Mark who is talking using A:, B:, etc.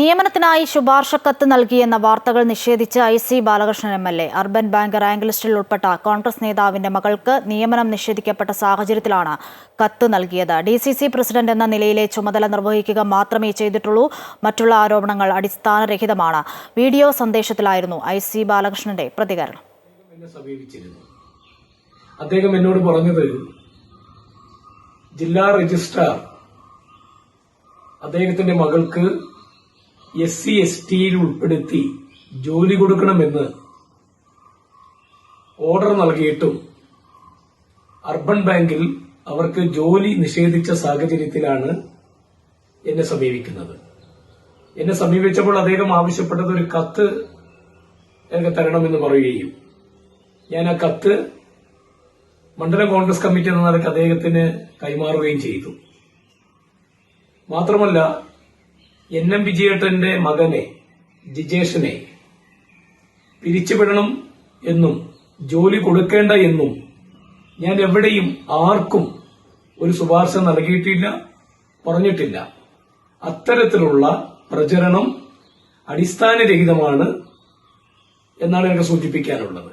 A: നിയമനത്തിനായി ശുപാർശ കത്ത് നൽകിയെന്ന വാർത്തകൾ നിഷേധിച്ച് I C Balakrishnan M L A. Urban bank rank ലിസ്റ്റിൽ ഉൾപ്പെട്ട കോൺഗ്രസ് നേതാവിന്റെ മകൾക്ക് നിയമനം നിഷേധിക്കപ്പെട്ട സാഹചര്യത്തിലാണ് കത്ത് നൽകിയത്. ഡി സി സി പ്രസിഡന്റ് എന്ന നിലയിലെ ചുമതല നിർവഹിക്കുക മാത്രമേ ചെയ്തിട്ടുള്ളൂ. മറ്റുള്ള ആരോപണങ്ങൾ അടിസ്ഥാനരഹിതമാണ്. വീഡിയോ സന്ദേശത്തിലായിരുന്നു ഐ സി ബാലകൃഷ്ണന്റെ പ്രതികരണം.
B: അദ്ദേഹം എന്നോട് പറഞ്ഞത് ജില്ലാ രജിസ്ട്രാർ അദ്ദേഹത്തിന്റെ മകൾക്ക് എസ് സി എസ് ടിയിൽ ഉൾപ്പെടുത്തി ജോലി കൊടുക്കണമെന്ന് ഓർഡർ നൽകിയിട്ടും അർബൻ ബാങ്കിൽ അവർക്ക് ജോലി നിഷേധിച്ച സാഹചര്യത്തിലാണ് എന്നെ സമീപിക്കുന്നത്. എന്നെ സമീപിച്ചപ്പോൾ അദ്ദേഹം ആവശ്യപ്പെട്ടത് ഒരു കത്ത് എനിക്ക് തരണമെന്ന് പറയുകയും ഞാൻ ആ കത്ത് മണ്ഡലം കോൺഗ്രസ് കമ്മിറ്റി എന്ന നിലയ്ക്ക് അദ്ദേഹത്തിന് കൈമാറുകയും ചെയ്തു. മാത്രമല്ല എൻ എം വിജയേട്ടന്റെ മകനെ ജിജേഷിനെ പിരിച്ചുവിടണം എന്നും ജോലി കൊടുക്കേണ്ട എന്നും ഞാൻ എവിടെയും ആർക്കും ഒരു ശുപാർശ നൽകിയിട്ടില്ല പറഞ്ഞിട്ടില്ല. അത്തരത്തിലുള്ള പ്രചരണം അടിസ്ഥാനരഹിതമാണ് എന്നാണ് എനിക്ക് സൂചിപ്പിക്കാനുള്ളത്.